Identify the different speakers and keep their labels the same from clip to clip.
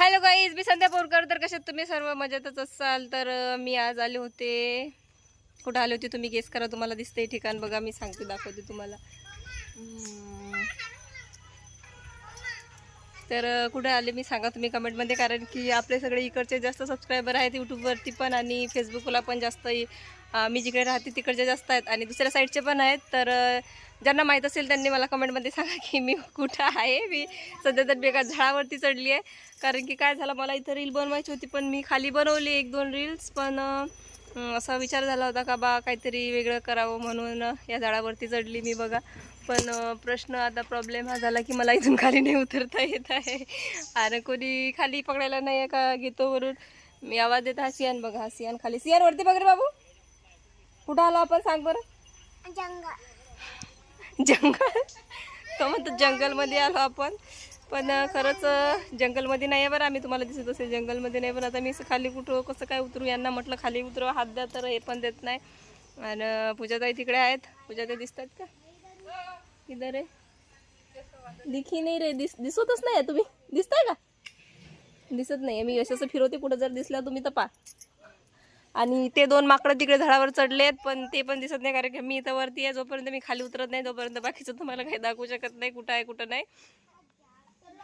Speaker 1: Hello guys मी संध्या बोरकर. तर कशात तुम्ही सर्व मजेतच असाल? तर मी आज आले होते. कुठं आले होते तुम्ही गेस करा. तुम्हाला दिसते ठिकाण. बघा मी सांगते दाखवते तुम्हाला. तर कुठं आले मी सांगा तुम्ही कमेंटमध्ये. कारण की आपले सगळे इकडचे जास्त सबस्क्रायबर आहेत यूट्यूबवरती पण आणि फेसबुकला पण जास्त मी जिकडे राहते तिकडचे जास्त आहेत आणि दुसऱ्या साईडचे पण आहेत. तर ज्यांना माहीत असेल त्यांनी मला कमेंटमध्ये सांगा की मी कुठं आहे. मी सध्या तर बेगा झाडावरती चढली आहे. कारण की काय झालं मला इथं रील बनवायची होती पण मी खाली बनवली एक दोन रील्स पण असा विचार झाला होता का बा काहीतरी वेगळं करावं म्हणून या झाडावरती चढली मी बघा. पण प्रश्न आता प्रॉब्लेम हा झाला की मला इथून खाली नाही उतरता येत आहे. आणि कोणी खाली पकडायला नाही आहे का घेतोवरून मी आवाज देत हा सियान बघा हा सियान खाली. सियानवरती बघ रे बाबू. कुठं आलो आपण? सांग बरं. जंगल. तो म्हणतो जंगलमध्ये आलो आपण. पण खरंच जंगलमध्ये नाही आहे बरं आम्ही. तुम्हाला दिसत असेल जंगलमध्ये नाही पण आता मी असं खाली कुठं कसं काय उतरू? यांना म्हटलं खाली उतरू. हात द्या तर हे पण देत नाही. आणि पूजाताई तिकडे आहेत. पूजाताई दिसतात का? इधर आहे. दिखी नाही रे. दिस दिसतच नाही तुम्ही. दिसताय का? दिसत नाही मी यशस्वी फिरवते. कुठं जर दिसला तुम्ही तर पा. आणि ते दोन माकडं तिकडे झाडावर चढलेत पण ते पण दिसत नाही कारण की मी इथं वरती आहे जोपर्यंत मी खाली उतरत नाही तोपर्यंत बाकीचं तुम्हाला काही दाखवू शकत नाही कुठं आहे कुठं नाही.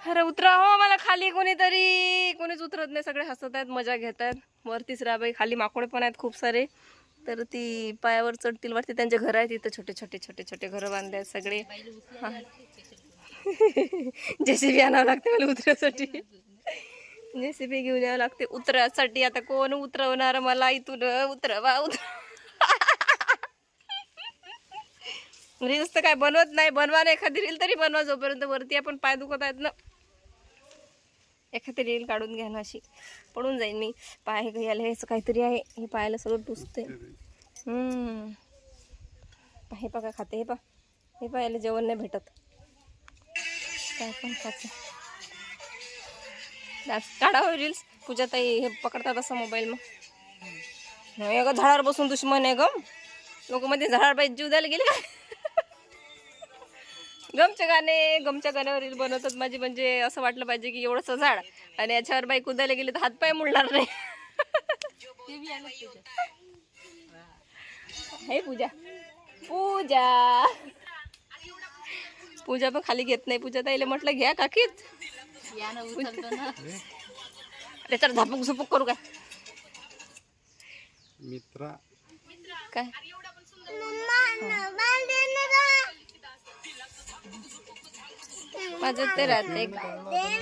Speaker 1: अरे उतरा हो मला खाली कोणीतरी कोणीच उतरत नाही सगळे हसत आहेत मजा घेत आहेत. वरतीच राबाई खाली माकोडे पण आहेत खूप सारे. तर ती पायावर चढतील वरती त्यांचे घर आहेत तिथं छोटे छोटे छोटे छोटे घरं बांधले आहेत सगळे. जेसीबी आणावं लागते मला उतरायसाठी जेसीबी घेऊन यावं लागते. उतरासाठी आता कोण उतरवणार? मला इथून उतरवा उतर. म्हणजे रील्स तर काय बनवत नाही. बनवा ना एखादी रील तरी बनवा जोपर्यंत वरती आपण पाय दुखत आहेत ना. एखादी रील काढून घ्या ना अशी. पडून जाईन मी. पाय घ्यायला हे असं काहीतरी आहे. हे पायाला सगळं टुसते हे पा काय खाते हे पा हे पायाला जेवण नाही भेटत. काय पण खाते. काढावं रील्स पूजा ताई हे पकडतात असं मोबाईल मग. नाही झाडावर बसून दुश्मन आहे गम लोक मध्ये झाडावर पाहिजे जीव द्यायला गेले का? गमचे गाणे गमच्या गाण्यावर रील बनवतात माझी. म्हणजे असं वाटलं पाहिजे की एवढंसं झाड आणि याच्यावर बाई कुदायला गेली तर हातपाय मुडणार नाही. हे पूजा. पूजा. पूजा पण खाली घेत नाही. पूजा ताईला म्हटलं घ्या काकीच. त्याच्यावर झापूक झुपूक करू काय?
Speaker 2: मित्रा.
Speaker 1: काय? माझं ते राहते